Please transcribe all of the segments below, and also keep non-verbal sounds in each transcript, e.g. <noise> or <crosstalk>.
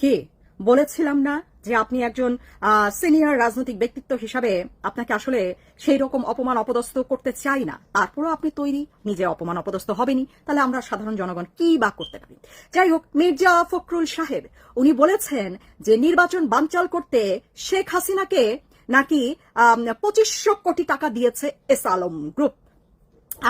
কি? বলেছিলাম না যে আপনি একজন সিনিয়র রাজনৈতিক ব্যক্তিত্ব হিসাবে আপনাকে আসলে সেই রকম অপমান অপদস্থ করতে চাই না। তারপরও আপনি তৈরি, নিজে অপমান অপদস্থ হবেনি তাহলে আমরা সাধারণ জনগণ কি বা করতে পারি? যাই হোক, মির্জা ফখরুল সাহেব, উনি বলেছেন যে নির্বাচন বানচাল করতে শেখ হাসিনাকে নাকি পঁচিশশো কোটি টাকা দিয়েছে এস আলম গ্রুপ।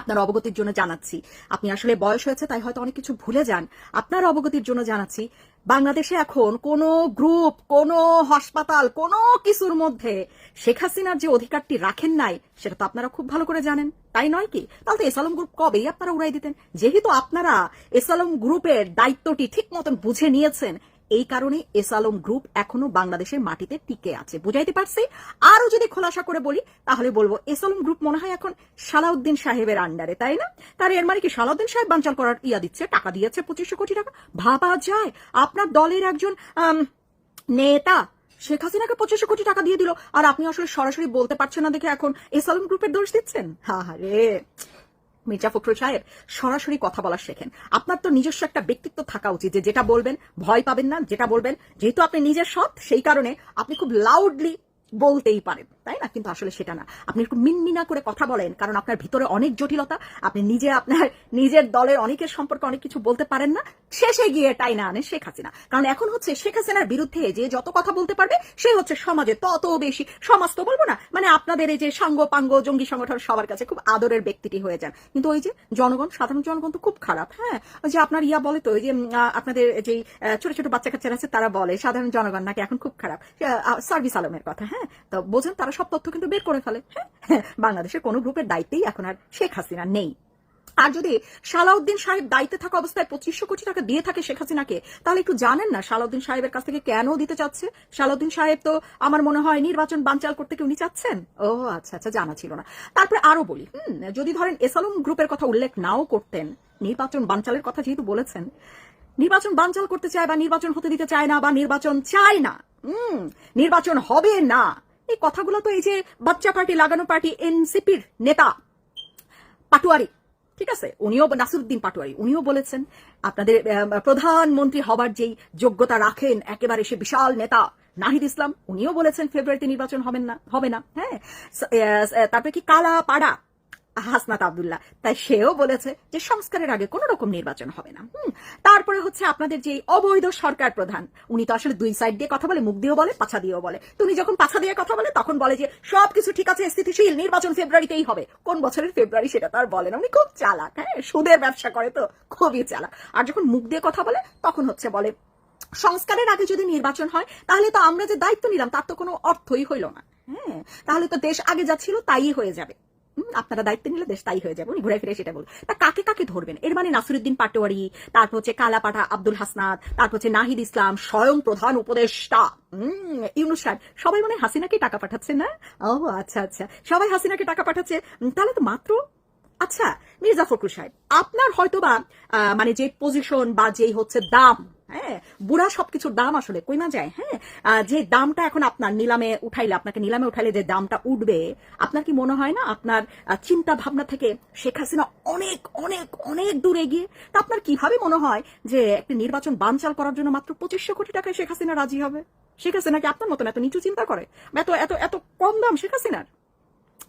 আপনার অবগতির জন্য জানাচ্ছি। আপনি আসলে বয়স হয়েছে, তাই হয়তো অনেক কিছু ভুলে যান। আপনার অবগতির জন্য জানাচ্ছি বাংলাদেশে এখন কোন গ্রুপ, কোন হাসপাতাল, কোন কিছুর মধ্যে শেখ হাসিনার যে অধিকারটি রাখেন নাই, সেটা তো আপনারা খুব ভালো করে জানেন। তাই নয় কি? তাহলে তো এসালম গ্রুপ কবেই আপনারা উড়াই দিতেন? যেহেতু আপনারা এসালম গ্রুপের দায়িত্বটি ঠিক মতন বুঝে নিয়েছেন এই কারণে এস আলম গ্রুপ এখনও বাংলাদেশের মাটিতে টিকে আছে। বুঝাইতে পারছি? আরও যদি খোলাসা করে বলি, তাহলে বলব এস আলম গ্রুপ মনে হয় এখন সালাউদ্দিন সাহেবের আন্ডারে, তাই না? তার এর মানে কি, সালাউদ্দিন সাহেব বাঞ্চাল করার ইয়া দিচ্ছে, টাকা দিয়েছে পঁচিশশো কোটি টাকা? ভাবা যায়, আপনার দলের একজন নেতা শেখ হাসিনাকে পঁচিশশো কোটি টাকা দিয়ে দিল, আর আপনি আসলে সরাসরি বলতে পারছেন না দেখে এখন এস আলম গ্রুপের দোষ দিচ্ছেন? হা রে মির্জা ফখরুল সাহেব সরাসরি কথা বলা শেখেন। আপনার তো নিজস্ব একটা ব্যক্তিত্ব থাকা উচিত যে যেটা বলবেন, ভয় পাবেন না, যেটা বলবেন। যেহেতু আপনি নিজের সৎ, সেই কারণে আপনি খুব লাউডলি বলতেই পারেন, তাই না? কিন্তু আসলে সেটা না। আপনি একটু মিনমিনা করে কথা বলেন, কারণ আপনার ভিতরে অনেক জটিলতা, আপনি নিজে আপনার <laughs> নিজের দলের অনেকের সম্পর্কে অনেক কিছু বলতে পারেন না। শেষে গিয়ে টাই না আনে শেখ হাসিনা। কারণ এখন হচ্ছে শেখ হাসিনার বিরুদ্ধে যে যত কথা বলতে পারবে, সে হচ্ছে সমাজে তত বেশি, সমাজ তো বলব না মানে আপনাদের এই যে সাঙ্গ পাঙ্গ জঙ্গি সংগঠন সবার কাছে খুব আদরের ব্যক্তিটি হয়ে যান। কিন্তু ওই যে জনগণ, সাধারণ জনগণ তো খুব খারাপ হ্যাঁ? যে আপনার ইয়া বলে তো, ওই যে আপনাদের যে ছোট ছোট বাচ্চা কাচ্চারা আছে, তারা বলে, সাধারণ জনগণ নাকি এখন খুব খারাপ। সার্ভিস আলমের কথা হ্যাঁ? তো বোঝেন তারা সব তথ্য কিন্তু বের করে ফেলে। হ্যাঁ বাংলাদেশের কোনো গ্রুপের দায়িত্বেই এখন আর শেখ হাসিনা নেই। আর যদি সালাউদ্দিন সাহেব দায়িত্বে থাকা অবস্থায় পঁচিশশো কোটি টাকা দিয়ে থাকে শেখ হাসিনাকে তাহলে একটু জানেন না সালাউদ্দিন সাহেবের কাছ থেকে কেন দিতে চাচ্ছে? সালাউদ্দিন সাহেব তো আমার মনে হয় নির্বাচন বানচাল করতে কি উনি চাচ্ছেন? ও আচ্ছা আচ্ছা জানা ছিল না। তারপরে আরও বলি হুম, যদি ধরেন এসালম গ্রুপের কথা উল্লেখ নাও করতেন নির্বাচন বানচালের কথা যেহেতু বলেছেন নির্বাচন বানচাল করতে চায় বা নির্বাচন হতে দিতে চায় না বা নির্বাচন চায় না, হুম, নির্বাচন হবে না। এই কথাগুলো তো এই যে বাচ্চা পার্টি, লাগানো পার্টি, এনসিপির নেতা পাটুয়ারি, ঠিক আছে? উনিও নাসিরুদ্দিন পাটোয়ারি, উনিও বলেছেন, আপনাদের প্রধানমন্ত্রী হবার যেই যোগ্যতা রাখেন, একেবারে সে বিশাল নেতা নাহিদ ইসলাম, উনিও বলেছেন ফেব্রুয়ারিতে নির্বাচন হবেন না, হবে না হ্যাঁ? তারপরে কি কালা পাড়া হাসনাত আবদুল্লাহ। তাই সেও বলেছে যে সংস্কারের আগে কোনো রকম নির্বাচন হবে না। তারপরে হচ্ছে আপনাদের যে অবৈধ সরকার প্রধান, উনি তো আসলে দুই সাইড দিয়ে কথা বলে, মুখ দিয়েও বলে, পাছা দিয়েও বলে। তো উনি যখন পাছা দিয়ে কথা বলে, তখন বলে যে সবকিছু ঠিক আছে, স্থিতিশীল, নির্বাচন ফেব্রুয়ারিতেই হবে। কোন বছরের ফেব্রুয়ারি সেটা তো আর বলে না। উনি খুব চালাক হ্যাঁ? সুদের ব্যবসা করে তো, খুবই চালাক। আর যখন মুখ দিয়ে কথা বলে, তখন হচ্ছে বলে, সংস্কারের আগে যদি নির্বাচন হয়, তাহলে তো আমরা যে দায়িত্ব নিলাম, তার তো কোনো অর্থই হইল না। হ্যাঁ তাহলে তো দেশ আগে যা ছিল, তাই হয়ে যাবে। আপনারা দায়িত্ব নিলে দেশ তাই হয়ে যাবে উনি ঘুরে ফিরে সেটা বল তা কাকে কাকে ধরবেন? এর মানে নাসিরুদ্দিন পাটোয়ারি তারপর হচ্ছে কালাপাঠা আব্দুল হাসনাত তারপর হচ্ছে নাহিদ ইসলাম স্বয়ং প্রধান উপদেষ্টা। ইউনুস সাহেব সবাই মানে হাসিনাকে টাকা পাঠাচ্ছে না? ও আচ্ছা আচ্ছা। সবাই হাসিনাকে টাকা পাঠাচ্ছে? তাহলে তো মাত্র? আচ্ছা মির্জা ফখরুল সাহেব আপনার হয়তোবা আহ, মানে যে পজিশন বা যেই হচ্ছে দাম হ্যাঁ বুড়া সবকিছুর দাম আসলে কইমা যায় হ্যাঁ? যে দামটা এখন আপনার নিলামে উঠাইলে, আপনাকে নিলামে উঠাইলে যে দামটা উঠবে, আপনার কি মনে হয় না আপনার চিন্তা ভাবনা থেকে শেখ হাসিনা অনেক অনেক অনেক দূর এগিয়ে? তা আপনার কীভাবে মনে হয় যে একটি নির্বাচন বানচাল করার জন্য মাত্র পঁচিশশো কোটি টাকায় শেখ হাসিনা রাজি হবে? শেখ হাসিনা কি আপনার মতন এত নিচু চিন্তা করে? এত এত এত কম দাম শেখ হাসিনার?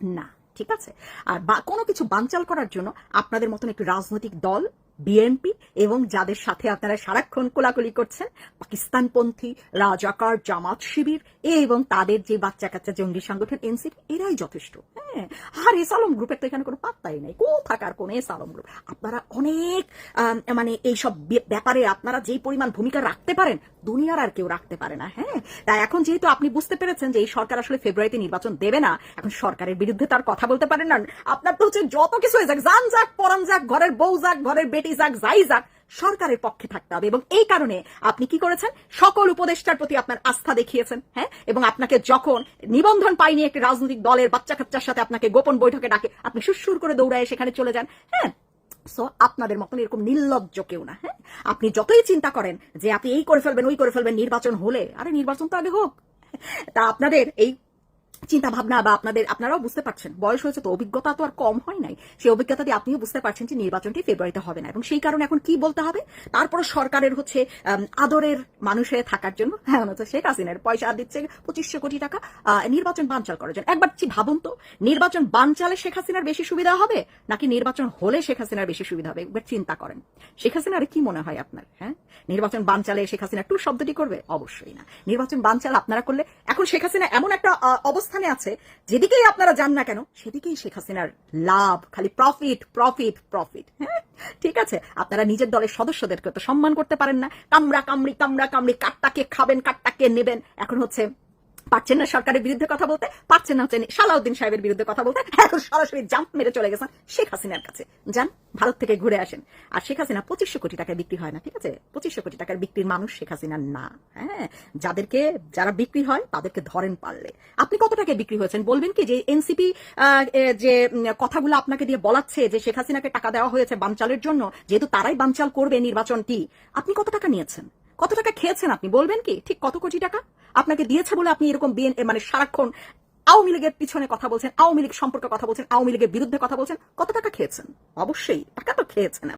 না, ঠিক আছে। আর বা- কোনো কিছু বানচাল করার জন্য আপনাদের মতন একটি রাজনৈতিক দল বিএনপি এবং যাদের সাথে আপনারা সারাক্ষণ কোলাকুলি করছেন, পাকিস্তানপন্থী, রাজাকার, জামাত শিবির এবং তাদের যে বাচ্চা কাচ্চা জঙ্গি সংগঠন এনসিপি, এরাই যথেষ্ট। হ্যাঁ আর এস আলম গ্রুপের তো এখানে কোনো পাত্তাই নেই। কোথাকার কোন এস আলম গ্রুপ? আপনারা অনেক মানে এইসব ব্যাপারে আপনারা যেই পরিমাণ ভূমিকা রাখতে পারেন, দুনিয়ার আর কেউ রাখতে পারে না হ্যাঁ? তাই এখন যেহেতু আপনি বুঝতে পেরেছেন যে এই সরকার আসলে ফেব্রুয়ারিতে নির্বাচন দেবে না, এখন সরকারের বিরুদ্ধে তার কথা বলতে পারেন না। আপনার তো হচ্ছে যত কিছু হয়ে যাক যান যাক, পরান যাক, ঘরের বউ যাক, ঘরের বেটি যাই যাক সরকারের পক্ষে থাকতে হবে। এবং এই কারণে আপনি কি করেছেন? সকল উপদেষ্টার প্রতি আপনার আস্থা দেখিয়েছেন হ্যাঁ? এবং আপনাকে যখন নিবন্ধন পাইনি একটি রাজনৈতিক দলের বাচ্চা কাচ্চার সাথে আপনাকে গোপন বৈঠকে ডাকে, আপনি সুরসুর করে দৌড়ায় সেখানে চলে যান হ্যাঁ? সো আপনাদের মতন এরকম নির্লজ্জ কেউ না হ্যাঁ? আপনি যতই চিন্তা করেন যে আপনি এই করে ফেলবেন, ওই করে ফেলবেন, নির্বাচন হলে, আরে নির্বাচন তো আগে হোক। তা আপনাদের এই চিন্তা ভাবনা বা আপনাদের আপনারাও বুঝতে পারছেন বয়স হয়েছে তো অভিজ্ঞতা তো আর কম হয় নাই। সেই অভিজ্ঞতা দিয়ে আপনিও বুঝতে পারছেন যে নির্বাচনটি ফেব্রুয়ারিতে হবে না। এবং সেই কারণে এখন কি বলতে হবে? তারপরে সরকারের হচ্ছে আদরের মানুষে থাকার জন্য হ্যাঁ হচ্ছে শেখ হাসিনার পয়সা দিচ্ছে পঁচিশশো কোটি টাকা নির্বাচন বানচাল করার জন্য। একবার চি- ভাবুন তো নির্বাচন বানচালে শেখ হাসিনার বেশি সুবিধা হবে নাকি নির্বাচন হলে শেখ হাসিনার বেশি সুবিধা হবে? একবার চিন্তা করেন। শেখ হাসিনার কি মনে হয় আপনার হ্যাঁ? নির্বাচন বানচালে শেখ হাসিনা টু শব্দটি করবে? অবশ্যই না। নির্বাচন বানচাল আপনারা করলে এখন শেখ হাসিনা এমন একটা আহ, অবস্থানে আছে, যেদিকেই আপনারা যান না কেন, সেদিকেই শেখ হাসিনার লাভ, খালি প্রফিট প্রফিট প্রফিট হ্যাঁ? ঠিক আছে? আপনারা নিজের দলের সদস্যদেরকে তো সম্মান করতে পারেন না। কামড়া, কামড়ি কামড়া, কামড়ি, কাটটাকে খাবেন, কাটটাকে নেবেন। এখন হচ্ছে পারছেন না সরকারের বিরুদ্ধে কথা বলতে? পারছেন না হচ্ছে সালাউদ্দিন সাহেবের বিরুদ্ধে কথা বলতে? এখন সরাসরি জাম্প মেরে চলে গেছেন শেখ হাসিনার কাছে। যান, ভারত থেকে ঘুরে আসেন। আর শেখ হাসিনা পঁচিশশো কোটি টাকায় বিক্রি হয় না, ঠিক আছে? পঁচিশশো কোটি টাকার বিক্রির মানুষ শেখ হাসিনা না হ্যাঁ? যাদেরকে, যারা বিক্রি হয়, তাদেরকে ধরেন পারলে। আপনি কত টাকায় বিক্রি হয়েছেন? বলবেন কি যে এনসিপি যে কথাগুলো আপনাকে দিয়ে বলাচ্ছে যে শেখ হাসিনাকে টাকা দেওয়া হয়েছে বানচালের জন্য, যেহেতু তারাই বানচাল করবে নির্বাচনটি, আপনি কত টাকা নিয়েছেন? কত টাকা খেয়েছেন আপনি? বলবেন কি? ঠিক কত কোটি টাকা? আপনাকে দিয়েছে বলে আপনি এরকম বিএন মানে সারাক্ষণ আওয়ামী লীগের পিছনে কথা বলছেন, আওয়ামী লীগ সম্পর্কে কথা বলছেন, আওয়ামী লীগের বিরুদ্ধে কথা বলছেন, কত টাকা খেয়েছেন? অবশ্যই, টাকা তো খেয়েছেন